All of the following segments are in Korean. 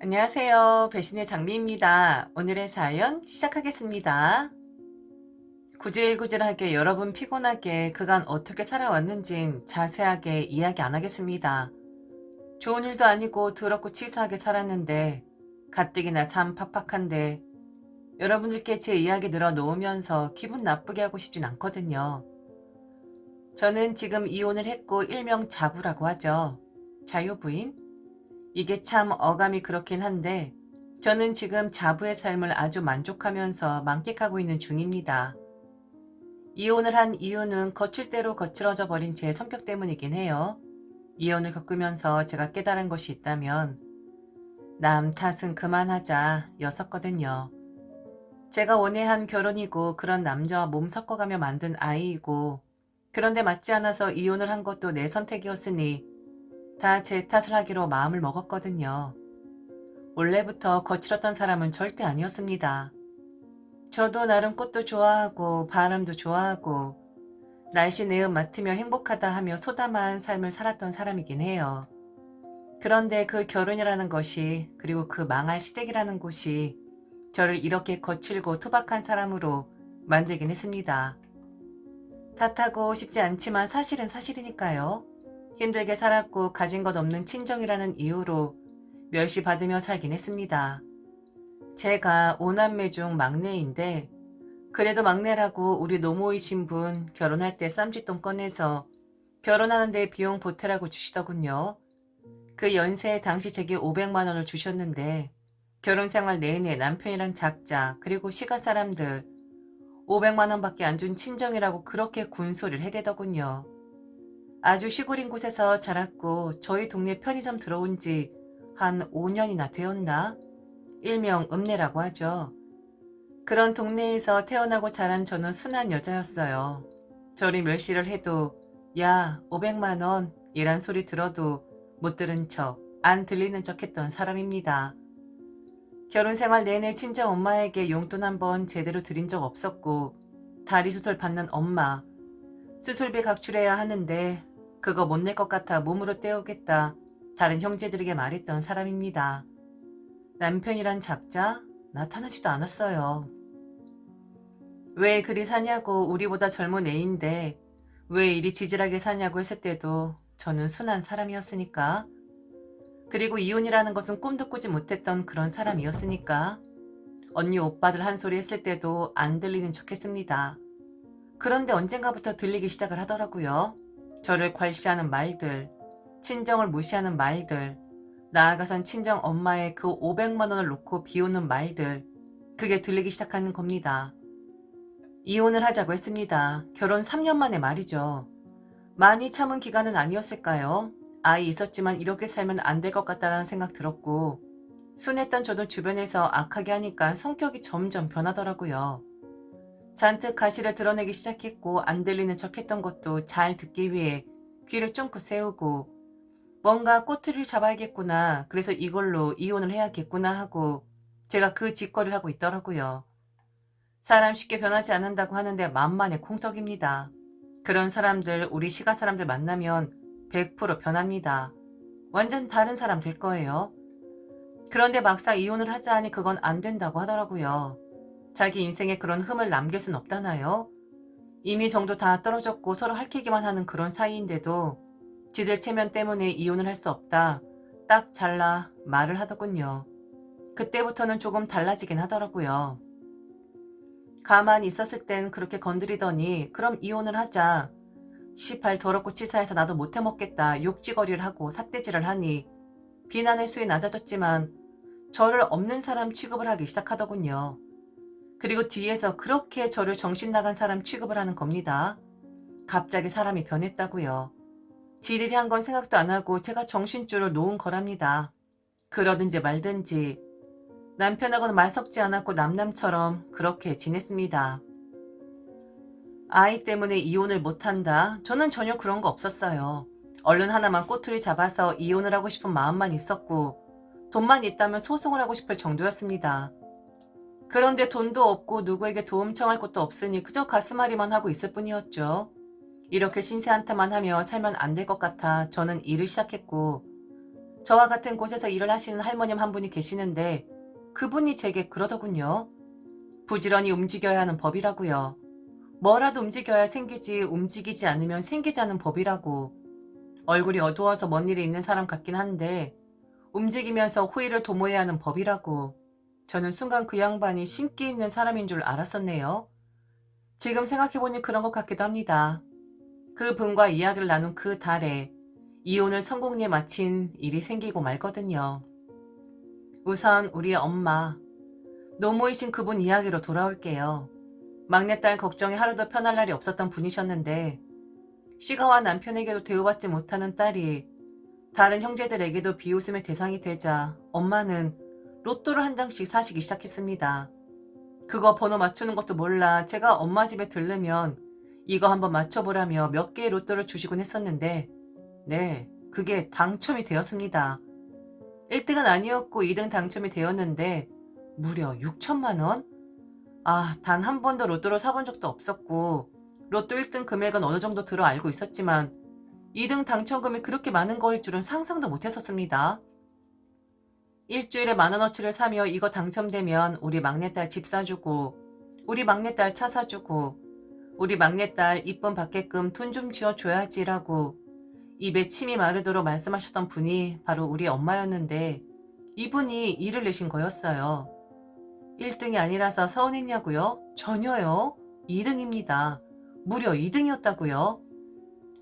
안녕하세요. 배신의 장미입니다. 오늘의 사연 시작하겠습니다. 구질구질하게 여러분 피곤하게 그간 어떻게 살아왔는진 자세하게 이야기 안 하겠습니다. 좋은 일도 아니고 더럽고 치사하게 살았는데 가뜩이나 삶 팍팍한데 여러분들께 제 이야기 늘어놓으면서 기분 나쁘게 하고 싶진 않거든요. 저는 지금 이혼을 했고 일명 자부라고 하죠. 자유부인? 이게 참 어감이 그렇긴 한데 저는 지금 자부의 삶을 아주 만족하면서 만끽하고 있는 중입니다. 이혼을 한 이유는 거칠 대로 거칠어져 버린 제 성격 때문이긴 해요. 이혼을 겪으면서 제가 깨달은 것이 있다면 남 탓은 그만하자 였었거든요. 제가 원해한 결혼이고 그런 남자와 몸 섞어가며 만든 아이이고 그런데 맞지 않아서 이혼을 한 것도 내 선택이었으니 다 제 탓을 하기로 마음을 먹었거든요. 원래부터 거칠었던 사람은 절대 아니었습니다. 저도 나름 꽃도 좋아하고 바람도 좋아하고 날씨 내음 맡으며 행복하다 하며 소담한 삶을 살았던 사람이긴 해요. 그런데 그 결혼이라는 것이 그리고 그 망할 시댁이라는 곳이 저를 이렇게 거칠고 투박한 사람으로 만들긴 했습니다. 탓하고 싶지 않지만 사실은 사실이니까요. 힘들게 살았고 가진 것 없는 친정이라는 이유로 멸시받으며 살긴 했습니다. 제가 오남매 중 막내인데 그래도 막내라고 우리 노모이신 분 결혼할 때 쌈짓돈 꺼내서 결혼하는데 비용 보태라고 주시더군요. 그 연세에 당시 제게 500만 원을 주셨는데 결혼 생활 내내 남편이랑 작자 그리고 시가 사람들 500만 원밖에 안 준 친정이라고 그렇게 군소리를 해대더군요. 아주 시골인 곳에서 자랐고 저희 동네 편의점 들어온 지 한 5년이나 되었나? 일명 읍내라고 하죠. 그런 동네에서 태어나고 자란 저는 순한 여자였어요. 저리 멸시를 해도 야 500만 원 이란 소리 들어도 못 들은 척, 안 들리는 척 했던 사람입니다. 결혼 생활 내내 친정 엄마에게 용돈 한번 제대로 드린 적 없었고 다리 수술 받는 엄마 수술비 각출해야 하는데 그거 못 낼 것 같아 몸으로 때우겠다 다른 형제들에게 말했던 사람입니다. 남편이란 작자 나타나지도 않았어요. 왜 그리 사냐고 우리보다 젊은 애인데 왜 이리 지질하게 사냐고 했을 때도 저는 순한 사람이었으니까 그리고 이혼이라는 것은 꿈도 꾸지 못했던 그런 사람이었으니까 언니 오빠들 한 소리 했을 때도 안 들리는 척 했습니다. 그런데 언젠가부터 들리기 시작을 하더라고요. 저를 괄시하는 말들, 친정을 무시하는 말들, 나아가선 친정 엄마의 그 500만 원을 놓고 비우는 말들, 그게 들리기 시작하는 겁니다. 이혼을 하자고 했습니다. 결혼 3년 만에 말이죠. 많이 참은 기간은 아니었을까요? 아이 있었지만 이렇게 살면 안 될 것 같다라는 생각 들었고 순했던 저도 주변에서 악하게 하니까 성격이 점점 변하더라고요. 잔뜩 가시를 드러내기 시작했고 안 들리는 척했던 것도 잘 듣기 위해 귀를 쫑긋 세우고 뭔가 꼬투리를 잡아야겠구나 그래서 이걸로 이혼을 해야겠구나 하고 제가 그 짓거리를 하고 있더라고요. 사람 쉽게 변하지 않는다고 하는데 만만의 콩떡입니다. 그런 사람들 우리 시가 사람들 만나면 100% 변합니다. 완전 다른 사람 될 거예요. 그런데 막상 이혼을 하자 하니 그건 안 된다고 하더라고요. 자기 인생에 그런 흠을 남길 순 없다나요? 이미 정도 다 떨어졌고 서로 핥히기만 하는 그런 사이인데도 지들 체면 때문에 이혼을 할 수 없다. 딱 잘라 말을 하더군요. 그때부터는 조금 달라지긴 하더라고요. 가만히 있었을 땐 그렇게 건드리더니 그럼 이혼을 하자. 시팔 더럽고 치사해서 나도 못해 먹겠다 욕지거리를 하고 삿대질을 하니 비난의 수위 낮아졌지만 저를 없는 사람 취급을 하기 시작하더군요. 그리고 뒤에서 그렇게 저를 정신 나간 사람 취급을 하는 겁니다. 갑자기 사람이 변했다고요. 지들이 한건 생각도 안 하고 제가 정신줄을 놓은 거랍니다. 그러든지 말든지 남편하고는 말 섞지 않았고 남남처럼 그렇게 지냈습니다. 아이 때문에 이혼을 못한다? 저는 전혀 그런 거 없었어요. 얼른 하나만 꼬투리 잡아서 이혼을 하고 싶은 마음만 있었고 돈만 있다면 소송을 하고 싶을 정도였습니다. 그런데 돈도 없고 누구에게 도움 청할 것도 없으니 그저 가슴앓이만 하고 있을 뿐이었죠. 이렇게 신세한테만 하며 살면 안 될 것 같아 저는 일을 시작했고 저와 같은 곳에서 일을 하시는 할머님 한 분이 계시는데 그분이 제게 그러더군요. 부지런히 움직여야 하는 법이라고요. 뭐라도 움직여야 생기지 움직이지 않으면 생기지 않은 법이라고. 얼굴이 어두워서 먼 일이 있는 사람 같긴 한데 움직이면서 호의를 도모해야 하는 법이라고. 저는 순간 그 양반이 신기 있는 사람인 줄 알았었네요. 지금 생각해보니 그런 것 같기도 합니다. 그 분과 이야기를 나눈 그 달에 이혼을 성공리에 마친 일이 생기고 말거든요. 우선 우리의 엄마, 노모이신 그분 이야기로 돌아올게요. 막내딸 걱정이 하루도 편할 날이 없었던 분이셨는데 시가와 남편에게도 대우받지 못하는 딸이 다른 형제들에게도 비웃음의 대상이 되자 엄마는 로또를 한 장씩 사시기 시작했습니다. 그거 번호 맞추는 것도 몰라 제가 엄마 집에 들르면 이거 한번 맞춰보라며 몇 개의 로또를 주시곤 했었는데 네, 그게 당첨이 되었습니다. 1등은 아니었고 2등 당첨이 되었는데 무려 6천만 원? 아, 단 한 번도 로또를 사본 적도 없었고 로또 1등 금액은 어느 정도 들어 알고 있었지만 2등 당첨금이 그렇게 많은 거일 줄은 상상도 못했었습니다. 일주일에 만 원어치를 사며 이거 당첨되면 우리 막내딸 집 사주고 우리 막내딸 차 사주고 우리 막내딸 이쁨 받게끔 돈 좀 지어줘야지라고 입에 침이 마르도록 말씀하셨던 분이 바로 우리 엄마였는데 이분이 일을 내신 거였어요. 1등이 아니라서 서운했냐고요? 전혀요. 2등입니다. 무려 2등이었다고요.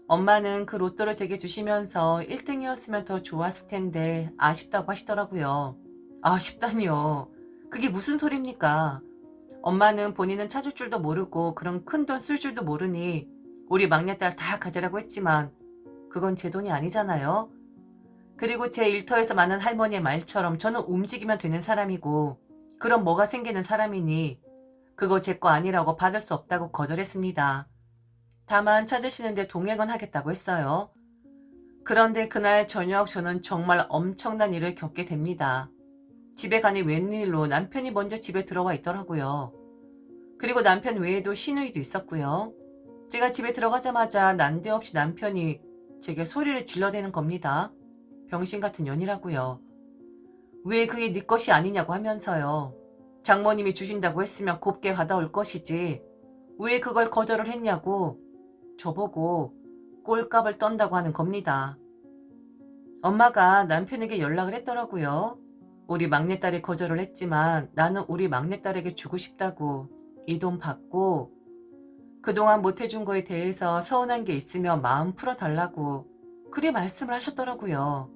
엄마는 그 로또를 제게 주시면서 1등이었으면 더 좋았을 텐데 아쉽다고 하시더라고요. 아쉽다니요. 그게 무슨 소리입니까? 엄마는 본인은 찾을 줄도 모르고 그런 큰 돈 쓸 줄도 모르니 우리 막내딸 다 가지라고 했지만 그건 제 돈이 아니잖아요. 그리고 제 일터에서 많은 할머니의 말처럼 저는 움직이면 되는 사람이고 그럼 뭐가 생기는 사람이니 그거 제 거 아니라고 받을 수 없다고 거절했습니다. 다만 찾으시는데 동행은 하겠다고 했어요. 그런데 그날 저녁 저는 정말 엄청난 일을 겪게 됩니다. 집에 가니 웬일로 남편이 먼저 집에 들어와 있더라고요. 그리고 남편 외에도 시누이도 있었고요. 제가 집에 들어가자마자 난데없이 남편이 제게 소리를 질러대는 겁니다. 병신 같은 년이라고요. 왜 그게 네 것이 아니냐고 하면서요. 장모님이 주신다고 했으면 곱게 받아올 것이지. 왜 그걸 거절을 했냐고 저보고 꼴값을 떤다고 하는 겁니다. 엄마가 남편에게 연락을 했더라고요. 우리 막내딸이 거절을 했지만 나는 우리 막내딸에게 주고 싶다고 이 돈 받고 그동안 못해준 거에 대해서 서운한 게 있으면 마음 풀어달라고 그리 말씀을 하셨더라고요.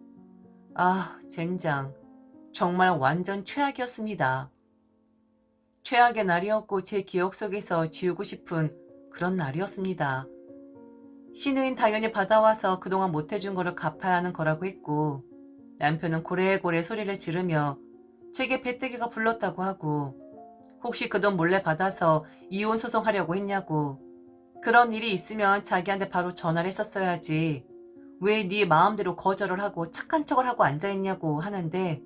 아, 젠장. 정말 완전 최악이었습니다. 최악의 날이었고 제 기억 속에서 지우고 싶은 그런 날이었습니다. 신우인 당연히 받아와서 그동안 못해준 거를 갚아야 하는 거라고 했고 남편은 고래고래 소리를 지르며 제게 배때기가 불렀다고 하고 혹시 그 돈 몰래 받아서 이혼 소송하려고 했냐고. 그런 일이 있으면 자기한테 바로 전화를 했었어야지. 왜 네 마음대로 거절을 하고 착한 척을 하고 앉아있냐고 하는데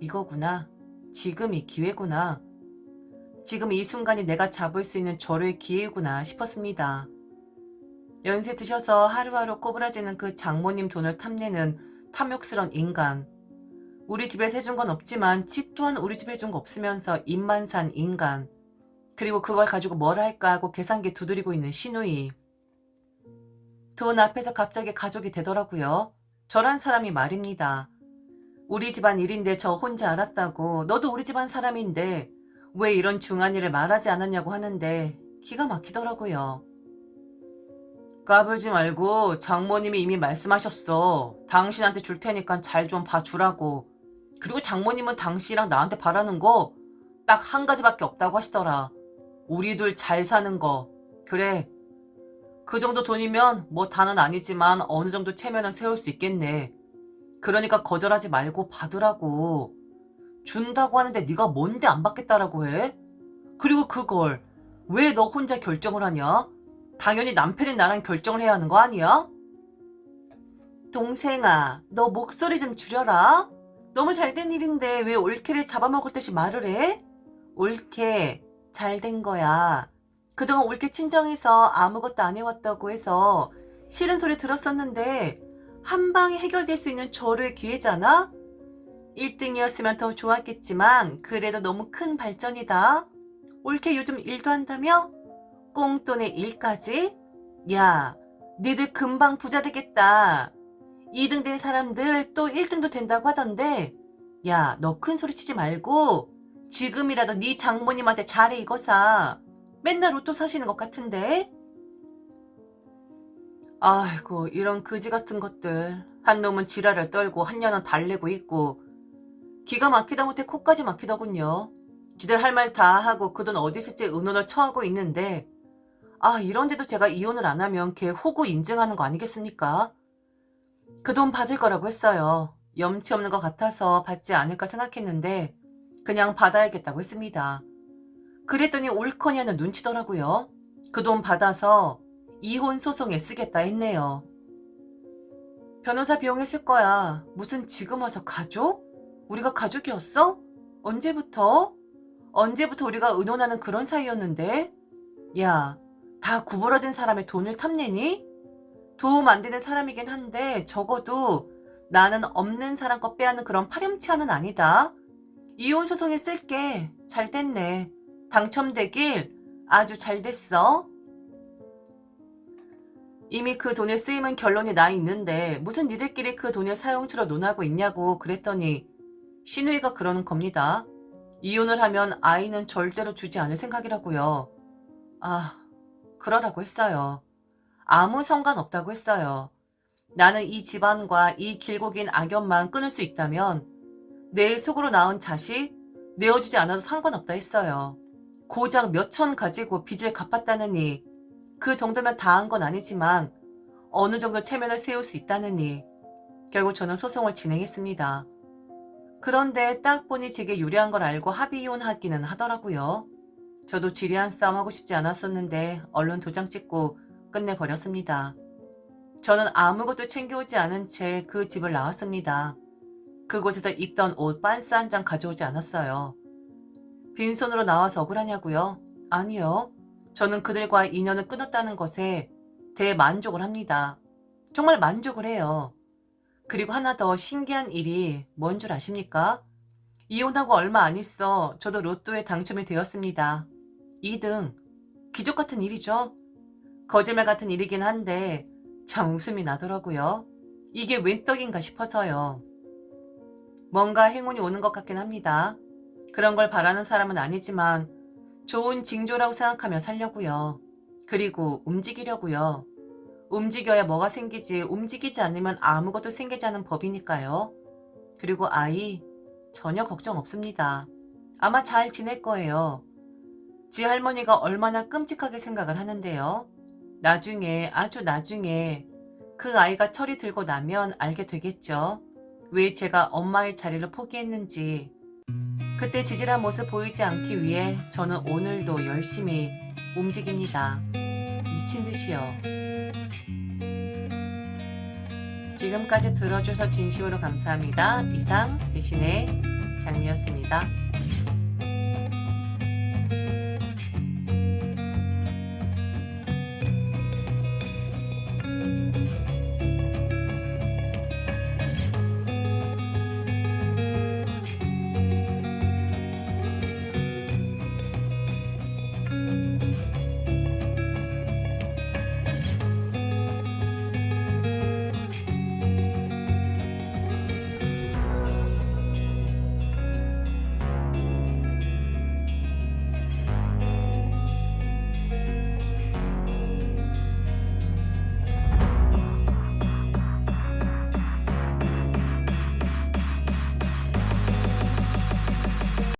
이거구나. 지금이 기회구나. 지금 이 순간이 내가 잡을 수 있는 절호의 기회구나 싶었습니다. 연세 드셔서 하루하루 꼬부라지는 그 장모님 돈을 탐내는 탐욕스런 인간. 우리 집에서 해준 건 없지만 집 또한 우리 집에 해준 거 없으면서 입만 산 인간. 그리고 그걸 가지고 뭘 할까 하고 계산기 두드리고 있는 시누이. 돈 앞에서 갑자기 가족이 되더라고요. 저란 사람이 말입니다. 우리 집안 일인데 저 혼자 알았다고 너도 우리 집안 사람인데 왜 이런 중한 일을 말하지 않았냐고 하는데 기가 막히더라고요. 까불지 말고 장모님이 이미 말씀하셨어. 당신한테 줄 테니까 잘 좀 봐주라고. 그리고 장모님은 당신이랑 나한테 바라는 거 딱 한 가지밖에 없다고 하시더라. 우리 둘 잘 사는 거. 그래. 그 정도 돈이면 뭐 다는 아니지만 어느 정도 체면은 세울 수 있겠네. 그러니까 거절하지 말고 받으라고. 준다고 하는데 네가 뭔데 안 받겠다라고 해? 그리고 그걸 왜 너 혼자 결정을 하냐? 당연히 남편이 나랑 결정을 해야 하는 거 아니야? 동생아, 너 목소리 좀 줄여라. 너무 잘 된 일인데 왜 올케를 잡아먹을 듯이 말을 해? 올케, 잘 된 거야. 그동안 올케 친정에서 아무것도 안 해왔다고 해서 싫은 소리 들었었는데 한 방에 해결될 수 있는 절호의 기회잖아? 1등이었으면 더 좋았겠지만 그래도 너무 큰 발전이다. 올케 요즘 일도 한다며? 꽁돈의 일까지? 야, 니들 금방 부자 되겠다. 2등 된 사람들 또 1등도 된다고 하던데 야, 너 큰 소리 치지 말고 지금이라도 네 장모님한테 잘해 이거사. 맨날 로또 사시는 것 같은데? 아이고, 이런 그지 같은 것들. 한 놈은 지랄을 떨고 한 년은 달래고 있고 기가 막히다 못해 코까지 막히더군요. 지들 할 말 다 하고 그 돈 어디 쓸지 의논을 처하고 있는데 아 이런데도 제가 이혼을 안 하면 걔 호구 인증하는 거 아니겠습니까? 그 돈 받을 거라고 했어요. 염치 없는 것 같아서 받지 않을까 생각했는데 그냥 받아야겠다고 했습니다. 그랬더니 옳거니하는 눈치더라고요. 그 돈 받아서 이혼 소송에 쓰겠다 했네요. 변호사 비용에 쓸 거야. 무슨 지금 와서 가족? 우리가 가족이었어? 언제부터? 언제부터 우리가 의논하는 그런 사이였는데? 야, 다 구부러진 사람의 돈을 탐내니? 도움 안 되는 사람이긴 한데 적어도 나는 없는 사람 거 빼앗는 그런 파렴치한은 아니다. 이혼 소송에 쓸게. 잘 됐네. 당첨되길 아주 잘 됐어. 이미 그 돈의 쓰임은 결론이 나 있는데 무슨 니들끼리 그 돈의 사용처로 논하고 있냐고 그랬더니 신우이가 그러는 겁니다. 이혼을 하면 아이는 절대로 주지 않을 생각이라고요. 아, 그러라고 했어요. 아무 상관없다고 했어요. 나는 이 집안과 이 길고 긴 악연만 끊을 수 있다면 내 속으로 낳은 자식 내어주지 않아도 상관없다 했어요. 고작 몇 천 가지고 빚을 갚았다느니 그 정도면 다 한 건 아니지만 어느 정도 체면을 세울 수 있다느니 결국 저는 소송을 진행했습니다. 그런데 딱 보니 제게 유리한 걸 알고 합의 이혼하기는 하더라고요. 저도 지리한 싸움 하고 싶지 않았었는데 얼른 도장 찍고 끝내버렸습니다. 저는 아무것도 챙겨오지 않은 채 그 집을 나왔습니다. 그곳에서 입던 옷 빤스 한 장 가져오지 않았어요. 빈손으로 나와서 억울하냐고요? 아니요. 저는 그들과 인연을 끊었다는 것에 대만족을 합니다. 정말 만족을 해요. 그리고 하나 더 신기한 일이 뭔 줄 아십니까? 이혼하고 얼마 안 있어 저도 로또에 당첨이 되었습니다. 2등. 기적 같은 일이죠? 거짓말 같은 일이긴 한데 참 웃음이 나더라고요. 이게 웬 떡인가 싶어서요. 뭔가 행운이 오는 것 같긴 합니다. 그런 걸 바라는 사람은 아니지만 좋은 징조라고 생각하며 살려고요. 그리고 움직이려고요. 움직여야 뭐가 생기지 움직이지 않으면 아무것도 생기지 않은 법이니까요. 그리고 아이 전혀 걱정 없습니다. 아마 잘 지낼 거예요. 지 할머니가 얼마나 끔찍하게 생각을 하는데요. 나중에 아주 나중에 그 아이가 철이 들고 나면 알게 되겠죠. 왜 제가 엄마의 자리를 포기했는지. 그때 지질한 모습 보이지 않기 위해 저는 오늘도 열심히 움직입니다. 미친 듯이요. 지금까지 들어줘서 진심으로 감사합니다. 이상 대신에 장미였습니다.